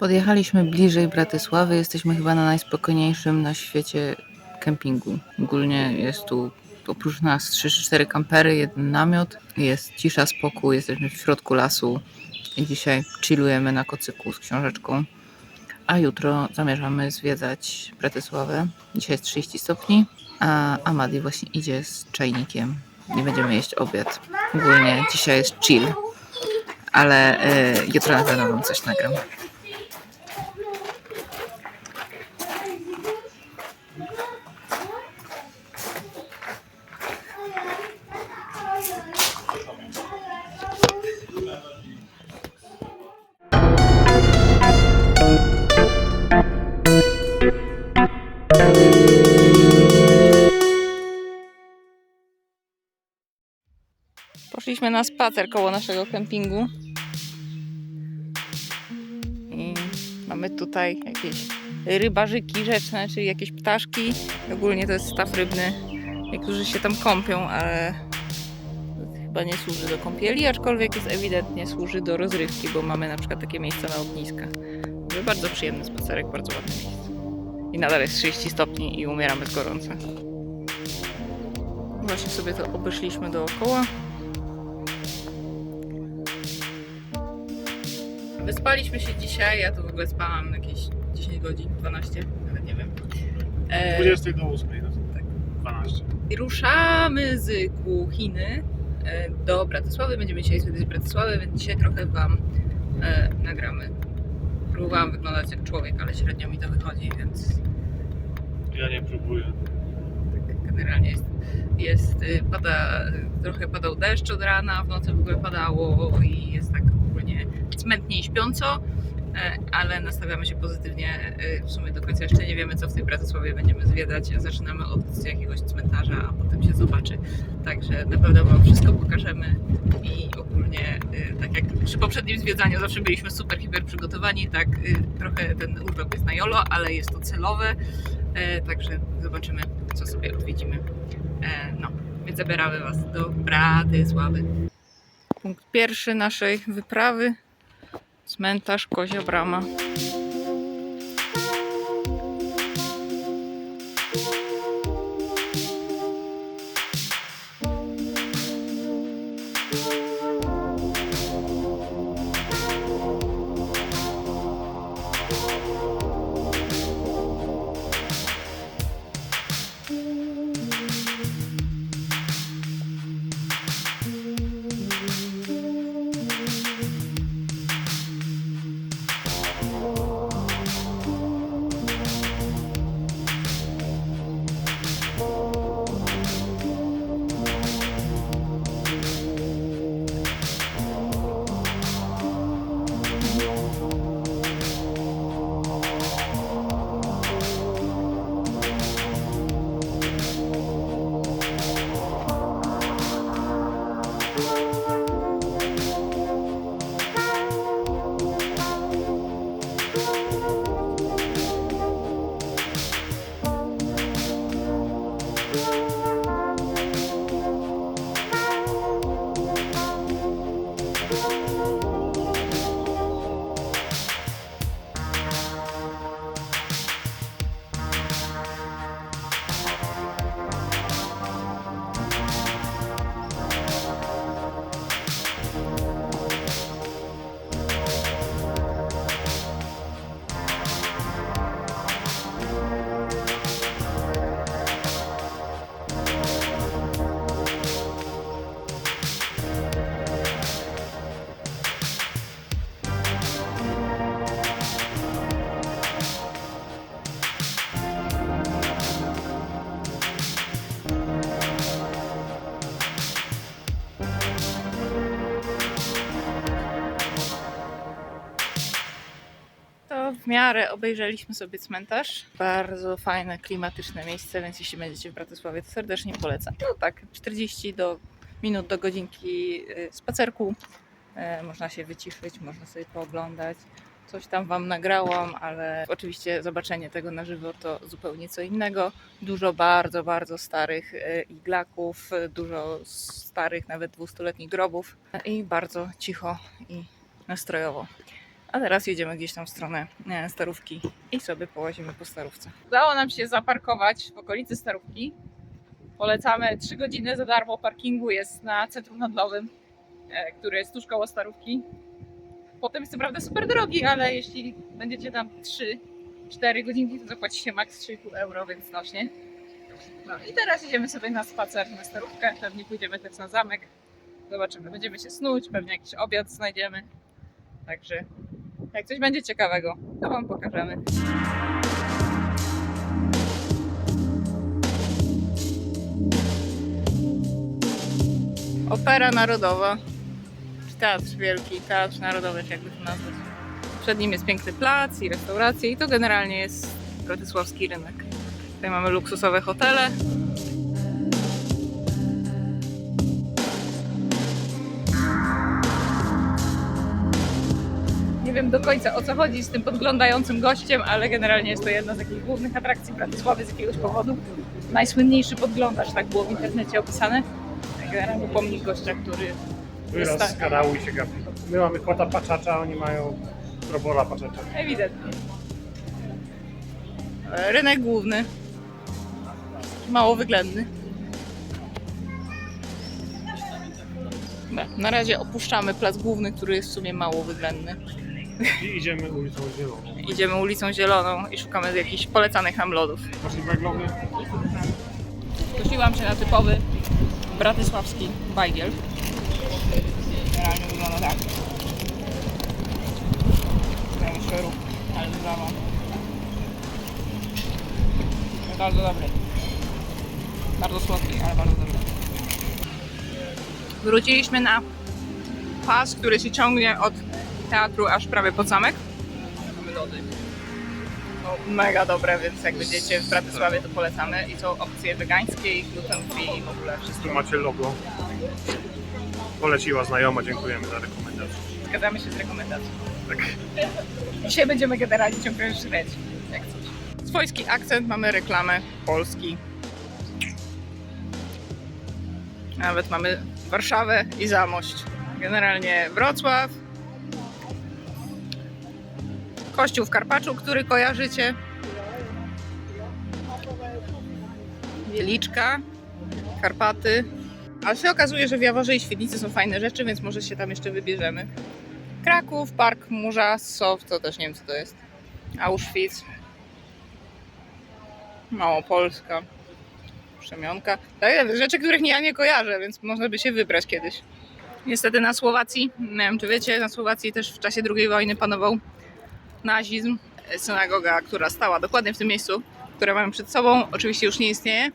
Podjechaliśmy bliżej Bratysławy. Jesteśmy chyba na najspokojniejszym na świecie kempingu. Ogólnie jest tu oprócz nas 3-4 kampery, jeden namiot. Jest cisza, spokój. Jesteśmy w środku lasu i dzisiaj chillujemy na kocyku z książeczką. A jutro zamierzamy zwiedzać Bratysławę. Dzisiaj jest 30 stopni, a Amadi właśnie idzie z czajnikiem. Nie będziemy jeść obiad. Ogólnie dzisiaj jest chill, ale y, jutro na pewno wam coś nagram. Poszliśmy na spacer koło naszego kempingu. I mamy tutaj jakieś rybarzyki rzeczne, czyli jakieś ptaszki. Ogólnie to jest staw rybny. Niektórzy się tam kąpią, ale chyba nie służy do kąpieli, aczkolwiek jest ewidentnie służy do rozrywki, bo mamy na przykład takie miejsca na ogniskach. Także Bardzo przyjemny spacerek, bardzo ładne miejsce. I nadal jest 30 stopni i umieramy z gorąca. Właśnie sobie to obeszliśmy dookoła. Wyspaliśmy się dzisiaj, ja to w ogóle spałam jakieś 10 godzin, 12, nawet nie wiem. E, 20 do 8, no Tak. 12. I ruszamy z Kłuchiny e, do Bratysławy. Będziemy dzisiaj zwiedzać Bratysławę, więc dzisiaj trochę Wam e, nagramy. Próbowałam wyglądać jak człowiek, ale średnio mi to wychodzi, więc Ja nie próbuję. tak generalnie jest, jest y, pada, trochę padał deszcz od rana, w nocy w ogóle padało i jest tak smętnie i śpiąco, e, ale nastawiamy się pozytywnie. e, W sumie do końca jeszcze nie wiemy, co w tej Bratysławie będziemy zwiedzać. Zaczynamy od jakiegoś cmentarza, a potem się zobaczy. Także na pewno Wam wszystko pokażemy i ogólnie, y, tak jak przy poprzednim zwiedzaniu zawsze byliśmy super, hiper przygotowani, tak trochę ten urlop jest na jolo, ale jest to celowe, e, także zobaczymy, co sobie odwiedzimy. E, No, więc zabieramy Was do Bratysławy. Punkt pierwszy naszej wyprawy. Cmentarz Kozia Brama. Miarę obejrzeliśmy sobie cmentarz. Bardzo fajne, klimatyczne miejsce, więc jeśli będziecie w Bratysławie, to serdecznie polecam. No tak, 40 do, minut do godzinki y, spacerku. E, Można się wyciszyć, można sobie pooglądać. Coś tam Wam nagrałam, ale oczywiście zobaczenie tego na żywo to zupełnie co innego. Dużo bardzo, bardzo starych e, iglaków, dużo starych, nawet dwustuletnich grobów i bardzo cicho i nastrojowo. A teraz jedziemy gdzieś tam w stronę e, Starówki i sobie połazimy po Starówce. Udało nam się zaparkować w okolicy Starówki. Polecamy 3 godziny za darmo parkingu jest na centrum handlowym, e, które jest tuż koło Starówki. Potem jest co prawda super drogi, ale jeśli będziecie tam 3-4 godzinki, to zapłacicie maks 3,5 euro, więc znośnie. No i teraz idziemy sobie na spacer na Starówkę, pewnie pójdziemy też na zamek. Zobaczymy, będziemy się snuć, pewnie jakiś obiad znajdziemy. Także jak coś będzie ciekawego, to Wam pokażemy. Opera Narodowa, czy Teatr Wielki, Teatr Narodowy, czy jakby to nazwać. Przed nim jest piękny plac i restauracje i to generalnie jest bratysławski rynek. Tutaj mamy luksusowe hotele. Wiem do końca o co chodzi z tym podglądającym gościem, ale generalnie jest to jedna z takich głównych atrakcji Bratysławy z jakiegoś powodu. Najsłynniejszy podglądacz, tak było w internecie opisane. Generalnie pomnik gościa, który Wyraz z kanału i się gapi. My mamy kota paczacza, oni mają robola paczacza. ewidentnie. Rynek główny. Mało wyględny. Na razie opuszczamy plac główny, który jest w sumie mało wyględny. I idziemy ulicą Zieloną. Idziemy ulicą Zieloną i szukamy jakichś polecanych nam lodów. Masz węglowy? Skusiłam się na typowy bratysławski bajgiel. Generalnie wygląda tak. Miałem szerów, ale brawo. Bardzo dobry. Bardzo słodki, ale bardzo dobry. Wróciliśmy na pas, który się ciągnie od teatru aż prawie pod zamek. Mamy lody. No, mega dobre, więc jak będziecie w Bratysławie to polecamy. I są opcje wegańskie i gluten free i w ogóle wszystko. Tu macie logo. Poleciła znajoma, dziękujemy za rekomendację. Zgadzamy się z rekomendacją. Tak. Dzisiaj będziemy generalnie ciągle żreć, jak coś. Swojski akcent, mamy reklamę Polski. Nawet mamy Warszawę i Zamość. Generalnie Wrocław. Kościół w Karpaczu, który kojarzycie. Wieliczka, Karpaty. A się okazuje, że w Jaworze i Świdnicy są fajne rzeczy, więc może się tam jeszcze wybierzemy. Kraków, Park Murzasow, to też nie wiem co to jest. Auschwitz. Małopolska. Przemionka. Tak, Rzeczy, których ja nie kojarzę, więc można by się wybrać kiedyś. Niestety na Słowacji, nie wiem czy wiecie, na Słowacji też w czasie II wojny panował nazizm. Synagoga, która stała dokładnie w tym miejscu, które mamy przed sobą, oczywiście już nie istnieje,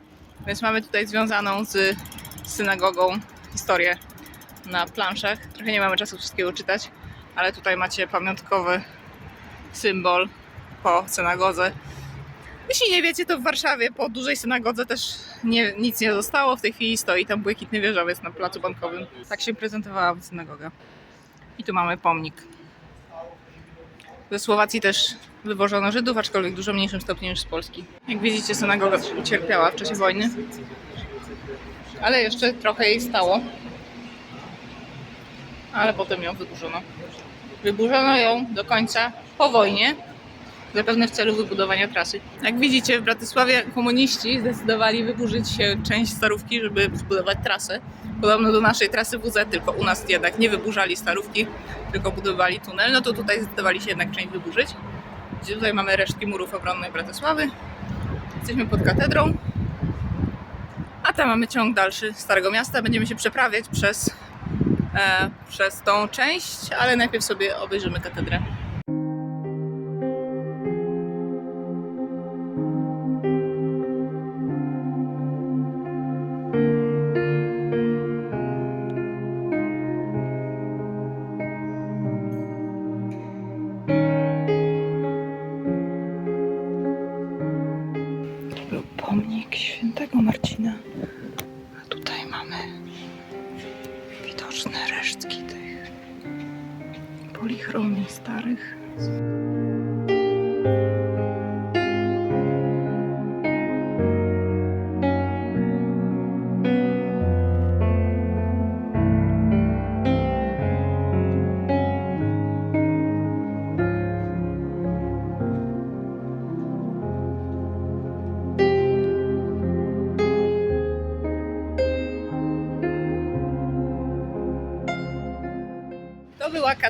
więc mamy tutaj związaną z synagogą historię na planszach. Trochę nie mamy czasu wszystkiego czytać, ale tutaj macie pamiątkowy symbol po synagodze. Jeśli nie wiecie, to w Warszawie po dużej synagodze też nie, nic nie zostało. W tej chwili stoi tam błękitny wieżowiec na placu bankowym. Tak się prezentowała synagoga. I tu mamy pomnik. Ze Słowacji też wywożono Żydów, aczkolwiek w dużo mniejszym stopniu niż z Polski. Jak widzicie, synagoga ucierpiała w czasie wojny. Ale jeszcze trochę jej stało. Ale potem ją wyburzono. Wyburzono ją do końca po wojnie, zapewne w celu wybudowania trasy. Jak widzicie, w Bratysławie komuniści zdecydowali wyburzyć część starówki, żeby zbudować trasę. Podobno do naszej trasy WZ, tylko u nas jednak nie wyburzali starówki, tylko budowali tunel. No to tutaj zdecydowali się jednak część wyburzyć. Gdzie tutaj mamy resztki murów obronnych Bratysławy. Jesteśmy pod katedrą. A tam mamy ciąg dalszy Starego Miasta. Będziemy się przeprawiać przez, e, przez tą część, ale najpierw sobie obejrzymy katedrę.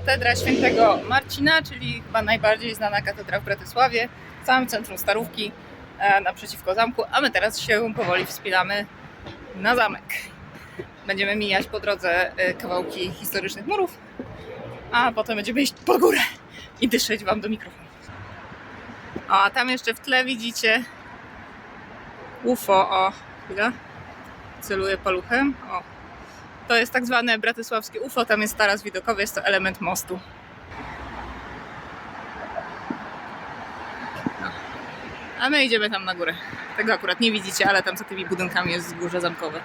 Katedra świętego Marcina, czyli chyba najbardziej znana katedra w Bratysławie, w całym centrum Starówki, e, naprzeciwko zamku, a my teraz się powoli wspinamy na zamek. Będziemy mijać po drodze e, kawałki historycznych murów, a potem będziemy iść pod górę i dyszeć Wam do mikrofonu. A tam jeszcze w tle widzicie UFO, o, chwila, celuję paluchem, o, to jest tak zwane bratysławskie UFO, tam jest taras widokowy, jest to element mostu. A my idziemy tam na górę. Tego akurat nie widzicie, ale tam za tymi budynkami jest wzgórze zamkowe.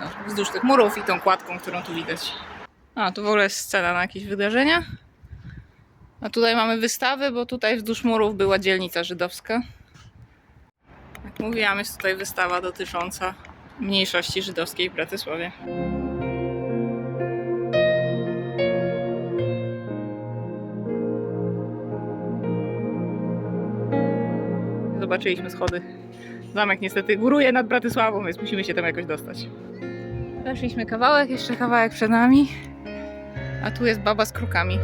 No, wzdłuż tych murów i tą kładką, którą tu widać. A, tu w ogóle jest scena na jakieś wydarzenia. A tutaj mamy wystawy, bo tutaj wzdłuż murów była dzielnica żydowska. Jak mówiłam, jest tutaj wystawa dotycząca mniejszości żydowskiej w Bratysławie. Zobaczyliśmy schody. Zamek niestety góruje nad Bratysławą, więc musimy się tam jakoś dostać. Przeszliśmy kawałek, jeszcze kawałek przed nami. A tu jest baba z krukami.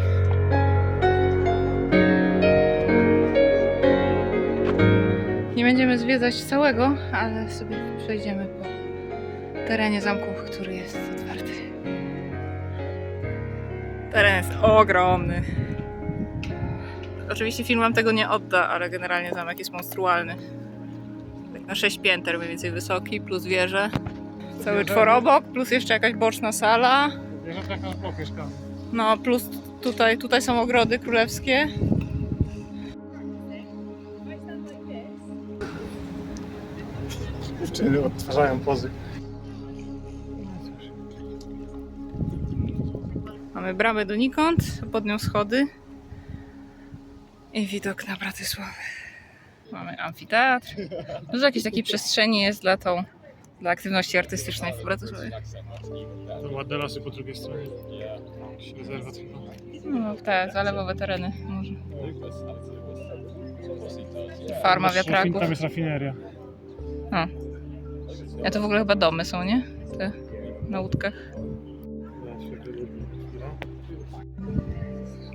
Nie będziemy zwiedzać całego, ale sobie przejdziemy po terenie zamku, który jest otwarty. Teren jest ogromny. Oczywiście film wam tego nie odda, ale generalnie zamek jest monstrualny. Tak na 6 pięter mniej więcej wysoki, plus wieże. Cały czworobok, plus jeszcze jakaś boczna sala. Wierzę taka na blok mieszka. No, plus tutaj, tutaj są ogrody królewskie. Dziewczyny odtwarzają pozy. Mamy bramę donikąd, pod nią schody. I widok na Bratysławę. Mamy amfiteatr. Dużo jakiejś takiej przestrzeni jest dla tą, dla aktywności artystycznej w Bratysławie. To ładne lasy po drugiej stronie. Rezerwat chyba. No, te zalewowe tereny może. Farma wiatraków. Tam jest rafineria. A to w ogóle chyba domy są, nie? Te na łódkach.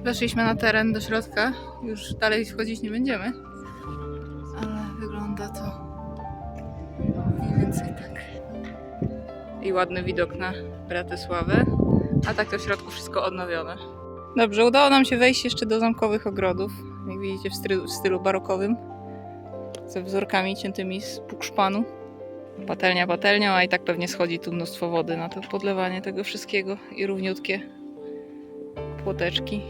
Weszliśmy na teren do środka. Już dalej wchodzić nie będziemy. Ale wygląda to mniej więcej tak. I ładny widok na Bratysławę. A tak to w środku wszystko odnowione. Dobrze, udało nam się wejść jeszcze do zamkowych ogrodów. Jak widzicie w stylu, w stylu barokowym. Ze wzorkami ciętymi z pukszpanu. Patelnia patelnią, a i tak pewnie schodzi tu mnóstwo wody na to podlewanie tego wszystkiego i równiutkie płoteczki.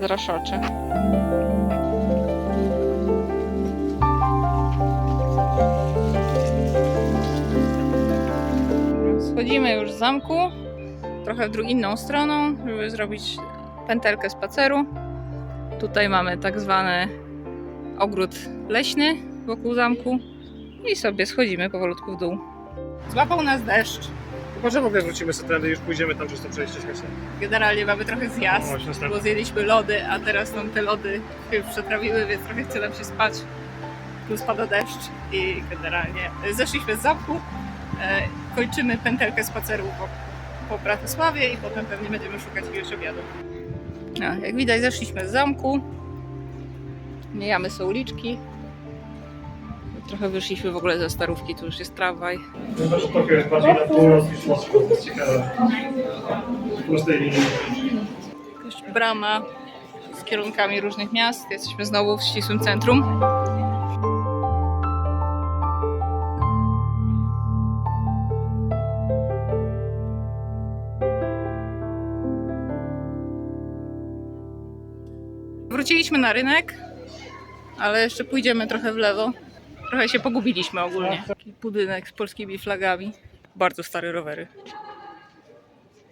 Zraszacze. Schodzimy już z zamku, trochę w inną stroną, żeby zrobić pętelkę spaceru. Tutaj mamy tak zwany ogród leśny wokół zamku i sobie schodzimy powolutku w dół. Złapał nas deszcz. Może w ogóle wrócimy sobie tędy i już pójdziemy tam przez to przejście śmieszne. Generalnie mamy trochę zjazd, Właśnie następny. bo zjedliśmy lody, a teraz nam te lody się przetrawiły, więc trochę chce nam się spać. Plus pada deszcz i generalnie zeszliśmy z zamku, e, kończymy pętelkę spaceru po, po Bratysławie i potem pewnie będziemy szukać jakiegoś obiadu. No, jak widać zeszliśmy z zamku, mijamy są uliczki. Trochę wyszliśmy w ogóle ze starówki, tu już jest tramwaj. Tokio jest bardziej na północ niż Moskwa, to jest ciekawe. W prostej linii. Jakaś brama z kierunkami różnych miast. Jesteśmy znowu w ścisłym centrum. Wróciliśmy na rynek, ale jeszcze pójdziemy trochę w lewo. Trochę się pogubiliśmy ogólnie. Taki budynek z polskimi flagami. Bardzo stare rowery.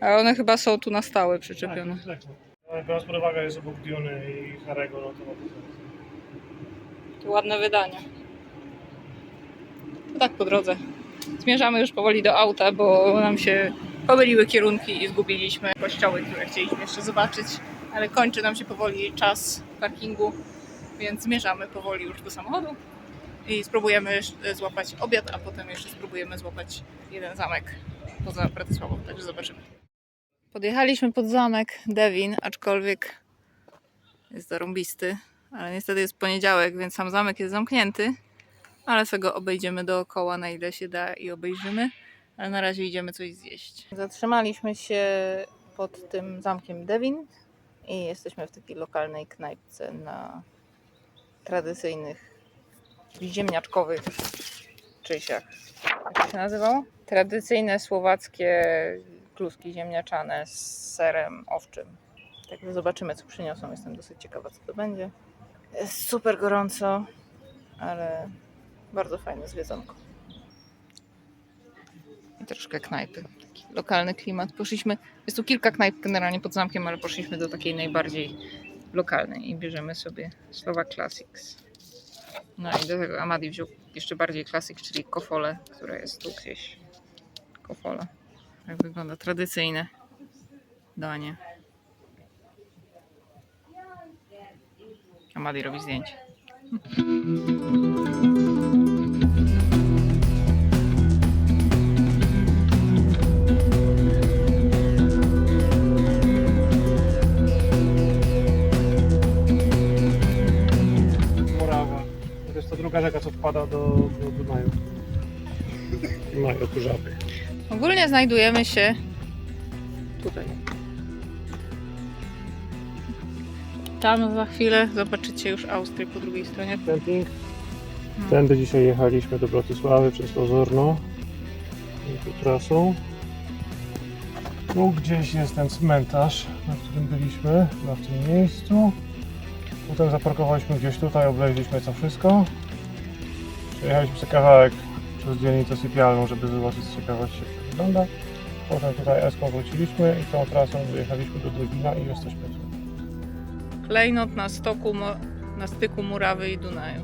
A one chyba są tu na stałe przyczepione. Tak, tak. Ale biorąc pod uwagę, jest obok Duny i Harego, no to... To ładne wydania. To tak po drodze. Zmierzamy już powoli do auta, bo nam się pomyliły kierunki i zgubiliśmy kościoły, które chcieliśmy jeszcze zobaczyć. Ale kończy nam się powoli czas parkingu, więc zmierzamy powoli już do samochodu i spróbujemy złapać obiad, a potem jeszcze spróbujemy złapać jeden zamek poza Bratysławą, także zobaczymy. Podjechaliśmy pod zamek Devin, aczkolwiek jest zarąbisty, ale niestety jest poniedziałek, więc sam zamek jest zamknięty, ale sobie go obejdziemy dookoła na ile się da i obejrzymy, ale na razie idziemy coś zjeść. Zatrzymaliśmy się pod tym zamkiem Devin i jesteśmy w takiej lokalnej knajpce na tradycyjnych ziemniaczkowych czysiach. Jak się nazywało? Tradycyjne słowackie kluski ziemniaczane z serem owczym. Także zobaczymy, co przyniosą. Jestem dosyć ciekawa, co to będzie. Jest super gorąco, ale bardzo fajne zwiedzonko. I troszkę knajpy. Taki lokalny klimat. Poszliśmy, jest tu kilka knajp generalnie pod zamkiem, ale poszliśmy do takiej najbardziej lokalnej i bierzemy sobie Słowa Classics. No i do tego Amadi wziął jeszcze bardziej klasyk, czyli kofole, które jest tu gdzieś. Kofola. Tak wygląda tradycyjne danie. Amadi robi zdjęcie. Druga rzeka, co wpada do, do Dunaju. I mają tu żaby. Ogólnie znajdujemy się tutaj. Tam za chwilę zobaczycie już Austrię po drugiej stronie. Camping. Hmm. Tędy dzisiaj jechaliśmy do Bratysławy przez Ozorno. I tu trasą. Tu gdzieś jest ten cmentarz, na którym byliśmy, na tym miejscu. Potem zaparkowaliśmy gdzieś tutaj, obleźliśmy co wszystko. Przejechaliśmy sobie kawałek przez dzielnicę sypialną, żeby zobaczyć z ciekawości jak to wygląda. Potem tutaj Eską wróciliśmy i tą trasą dojechaliśmy do Dywina i jesteśmy tu. Klejnot na stoku, na styku Murawy i Dunaju.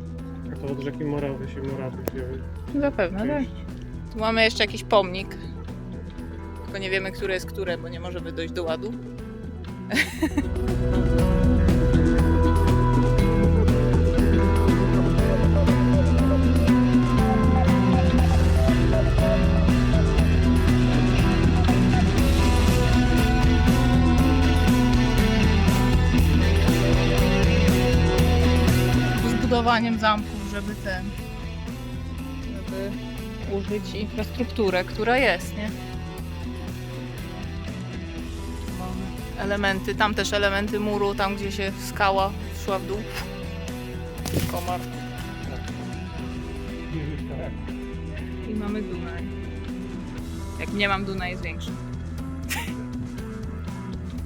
A to od rzeki Morawy się Morawy wzięły. Zapewne, tak. Tu mamy jeszcze jakiś pomnik. Tylko nie wiemy, które jest które, bo nie możemy dojść do ładu. budowaniem zamków, żeby ten żeby użyć infrastrukturę, która jest, nie? Mamy elementy, tam też elementy muru, tam gdzie się skała szła w dół. Komar. I mamy Dunaj. Jak nie mam, Dunaj jest większy.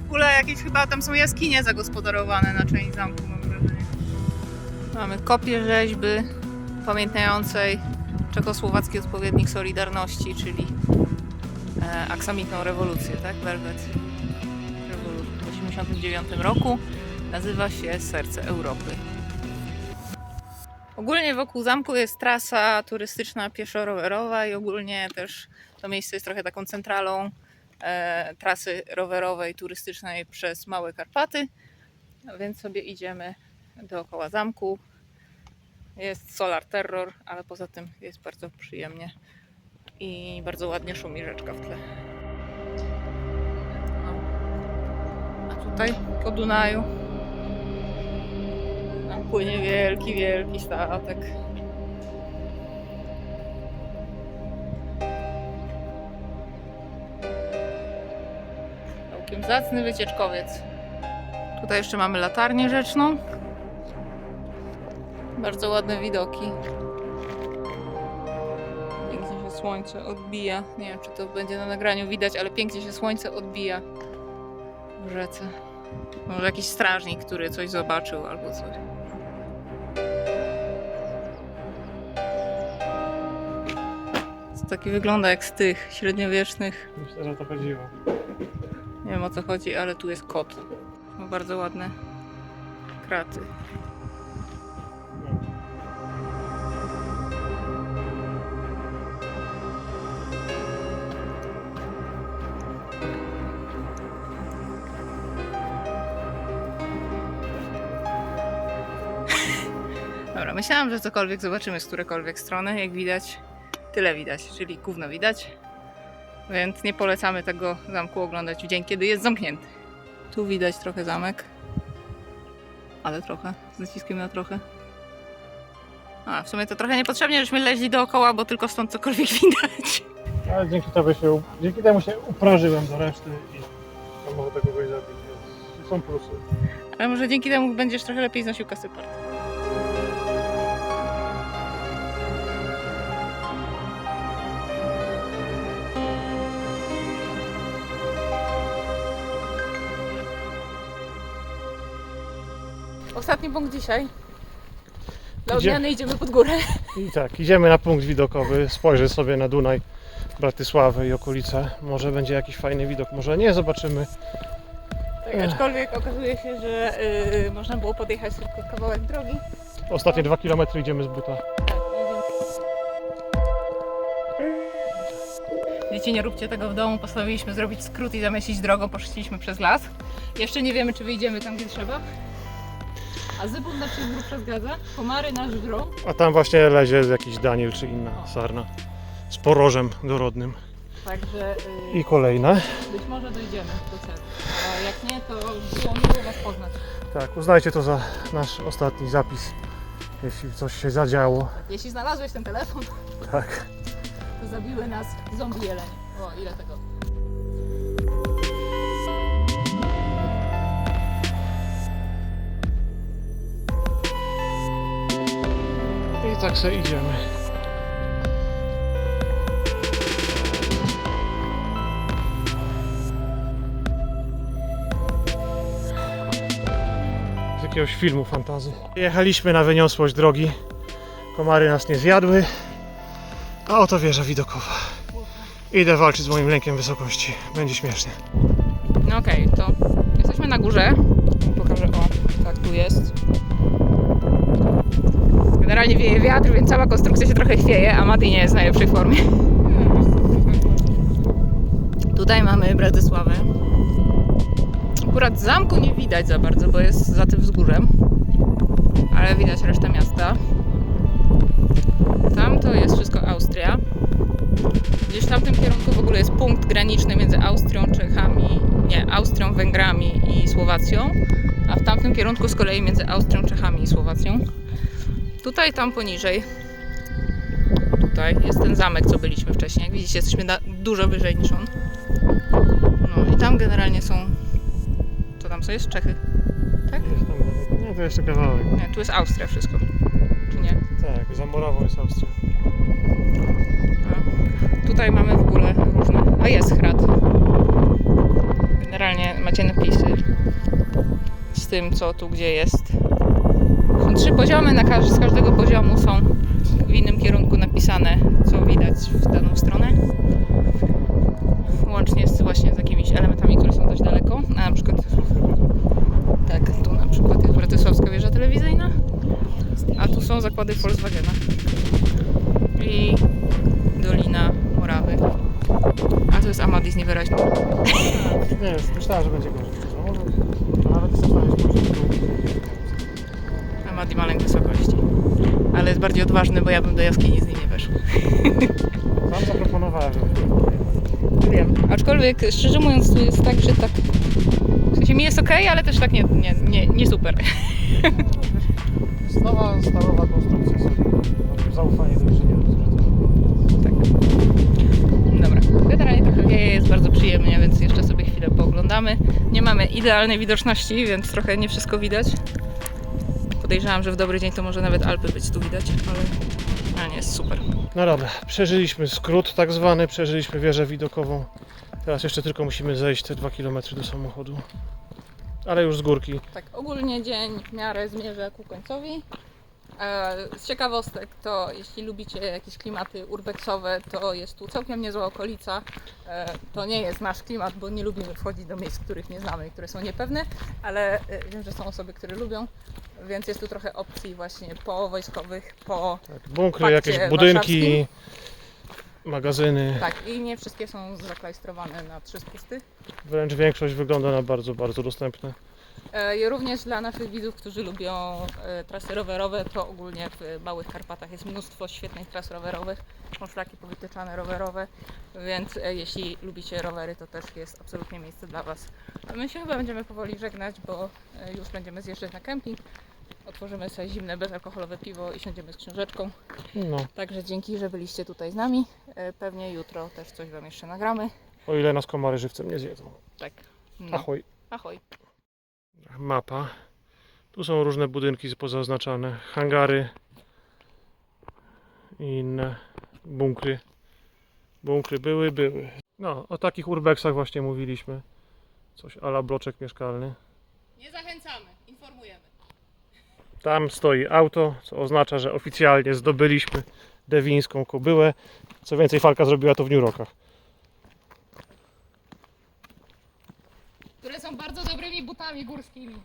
W ogóle jakieś chyba tam są jaskinie zagospodarowane na część zamku. Mamy kopię rzeźby pamiętającej czechosłowacki odpowiednik Solidarności, czyli e, aksamitną rewolucję, tak? Velvet w 1989 roku. Nazywa się Serce Europy. Ogólnie wokół zamku jest trasa turystyczna pieszo-rowerowa i ogólnie też to miejsce jest trochę taką centralą e, trasy rowerowej, turystycznej przez Małe Karpaty. Więc sobie idziemy dookoła zamku. Jest Solar Terror, ale poza tym jest bardzo przyjemnie i bardzo ładnie szumi rzeczka w tle. No. A tutaj po Dunaju tam płynie wielki, wielki statek. Całkiem zacny wycieczkowiec. Tutaj jeszcze mamy latarnię rzeczną. Bardzo ładne widoki. Pięknie się słońce odbija. Nie wiem, czy to będzie na nagraniu widać, ale pięknie się słońce odbija w rzece. Może jakiś strażnik, który coś zobaczył albo coś. To taki wygląda jak z tych średniowiecznych. Myślę, że to chodziło. Nie wiem o co chodzi, ale tu jest kot. Ma bardzo ładne kraty. Myślałam, że cokolwiek zobaczymy z którekolwiek strony. Jak widać, tyle widać, czyli gówno widać. Więc nie polecamy tego zamku oglądać w dzień, kiedy jest zamknięty. Tu widać trochę zamek. Ale trochę. Z naciskiem na trochę. A, w sumie to trochę niepotrzebnie, żeśmy leźli dookoła, bo tylko stąd cokolwiek widać. Ale dzięki temu się, dzięki temu się uprażyłem do reszty i mogę tego zabić, więc są plusy. Ale może dzięki temu będziesz trochę lepiej znosił kasyport. Ostatni punkt dzisiaj. Dla Gdzie? odmiany idziemy pod górę. I tak, idziemy na punkt widokowy, spojrzę sobie na Dunaj, Bratysławę i okolice. Może będzie jakiś fajny widok, może nie, zobaczymy. Tak, aczkolwiek okazuje się, że yy, można było podjechać tylko kawałek drogi. Ostatnie dwa kilometry idziemy z buta. Tak, Dzieci, nie róbcie tego w domu. Postanowiliśmy zrobić skrót i zamieścić drogą. Poszliśmy przez las. Jeszcze nie wiemy, czy wyjdziemy tam, gdzie trzeba. A zybun na przez przez zgadza. Komary nas żrą. A tam właśnie lezie jakiś Daniel czy inna sarna z porożem dorodnym. Także I kolejne. być może dojdziemy do celu. A jak nie, to było miło Was poznać. Tak, uznajcie to za nasz ostatni zapis, jeśli coś się zadziało. Jeśli znalazłeś ten telefon, Tak. to zabiły nas zombie jelenie. O, ile tego? Tak sobie idziemy. Z jakiegoś filmu fantazy. Jechaliśmy na wyniosłość drogi. Komary nas nie zjadły. A oto wieża widokowa. Idę walczyć z moim lękiem wysokości. Będzie śmiesznie. No okej, to jesteśmy na górze. Pokażę, o, tak tu jest. Generalnie wieje wiatr, więc cała konstrukcja się trochę chwieje, a Mati nie jest w najlepszej formie. Tutaj mamy Bratysławę. Akurat zamku nie widać za bardzo, bo jest za tym wzgórzem. Ale widać resztę miasta. Tam to jest wszystko Austria. Gdzieś w tamtym kierunku w ogóle jest punkt graniczny między Austrią, Czechami, nie, Austrią, Węgrami i Słowacją, a w tamtym kierunku z kolei między Austrią, Czechami i Słowacją. Tutaj, tam poniżej, tutaj jest ten zamek, co byliśmy wcześniej. Jak widzicie, jesteśmy dużo wyżej niż on. No i tam generalnie są, co tam są, jest Czechy, tak? Jest tam daleko. Nie, to jeszcze kawałek. Nie, tu jest Austria wszystko, czy nie? Tak, za Morawą jest Austria. A tutaj mamy w ogóle różne. A jest chrat. Generalnie macie napisy z tym, co tu gdzie jest. Trzy poziomy, na każ- z każdego poziomu są w innym kierunku napisane, co widać w daną stronę. Łącznie z właśnie z jakimiś elementami, które są dość daleko. A na przykład tak, tu na przykład jest Bratysławska wieża telewizyjna, a tu są zakłady Volkswagena i Dolina Morawy. A to jest Amadis niewyraźny. Nie, myślałem, że będzie gorzej. No, nawet jest ma lęk wysokości. Ale jest bardziej odważny, bo ja bym do jaskini z nim nie weszła. Sam zaproponowałem, żeby Wiem. Aczkolwiek szczerze mówiąc tu jest tak, że tak... W sensie mi jest ok, ale też tak nie, nie, nie, nie super. Nowa, stalowa konstrukcja sobie. Zaufanie do inżynierów, to. Tak. Dobra. Generalnie trochę wieje, jest bardzo przyjemnie, więc jeszcze sobie chwilę pooglądamy. Nie mamy idealnej widoczności, więc trochę nie wszystko widać. Podejrzewam, że w dobry dzień to może nawet Alpy być tu widać, ale, ale nie, jest super. No dobra, przeżyliśmy skrót tak zwany, przeżyliśmy wieżę widokową. Teraz jeszcze tylko musimy zejść te 2 km do samochodu. Ale już z górki. Tak, ogólnie dzień w miarę zmierza ku końcowi. E, Z ciekawostek to jeśli lubicie jakieś klimaty urbexowe, to jest tu całkiem niezła okolica. E, To nie jest nasz klimat, bo nie lubimy wchodzić do miejsc, których nie znamy i które są niepewne, ale e, wiem, że są osoby, które lubią, więc jest tu trochę opcji właśnie po wojskowych, po... Tak, bunkry, jakieś budynki, magazyny. Tak, i nie wszystkie są zaklajstrowane na trzy spusty. Wręcz większość wygląda na bardzo, bardzo dostępne. E, również dla naszych widzów, którzy lubią e, trasy rowerowe, to ogólnie w Małych Karpatach jest mnóstwo świetnych tras rowerowych, szlaki powytyczane rowerowe, więc e, jeśli lubicie rowery, to też jest absolutnie miejsce dla Was. My się chyba będziemy powoli żegnać, bo już będziemy zjeżdżać na kemping. Otworzymy sobie zimne, bezalkoholowe piwo i siądziemy z książeczką. No, Także dzięki, że byliście tutaj z nami. Pewnie jutro też coś Wam jeszcze nagramy. o ile nas komary żywcem nie zjedzą. Tak. No. Ahoj. Ahoj. Mapa. Tu są różne budynki pozaznaczane. Hangary i inne bunkry. Bunkry były, były. No, o takich urbexach właśnie mówiliśmy. Coś ala bloczek mieszkalny. Nie zachęcamy, informujemy. Tam stoi auto, co oznacza, że oficjalnie zdobyliśmy dewińską kobyłę. Co więcej, Falka zrobiła to w New Rockach. Które są bardzo butami górskimi.